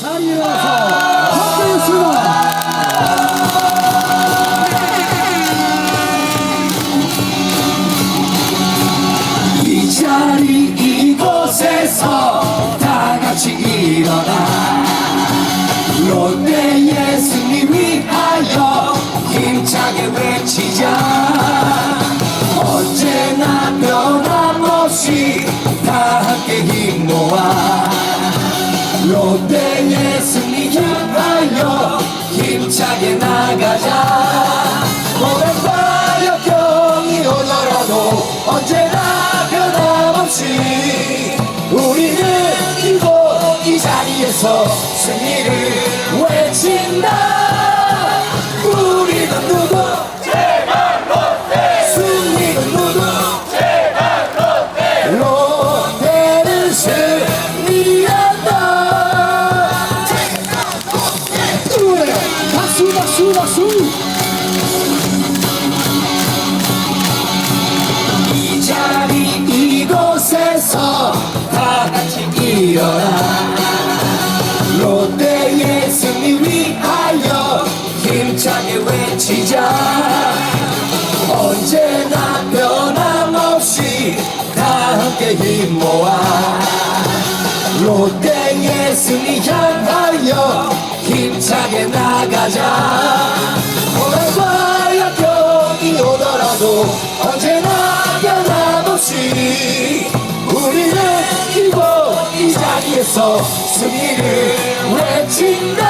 자리에서 함께했습니다. 이 자리 이곳에서 다 같이 일어나. 롯데 예수님 위하여 힘차게 외치자. 언제나 변함없이 다 함께 힘 모아 롯데 예수님 향하여 힘차게 나가자 오랜 역경이 오더라도 언제나 변함없이 우리는 이곳 이 자리에서 승리를 박수, 박수, 박수. 이 자리 이곳에서 다 같이 일어나. 롯데 예수님 위하여 힘차게 외치자. 언제나 변함없이 다 함께 힘 모아. 롯데 예수님 향하여 힘차게 나 가자. 오랜과 역경이 오더라도 언제나 변함없이 우리는 이곳 이 자리에서 승리를 외친다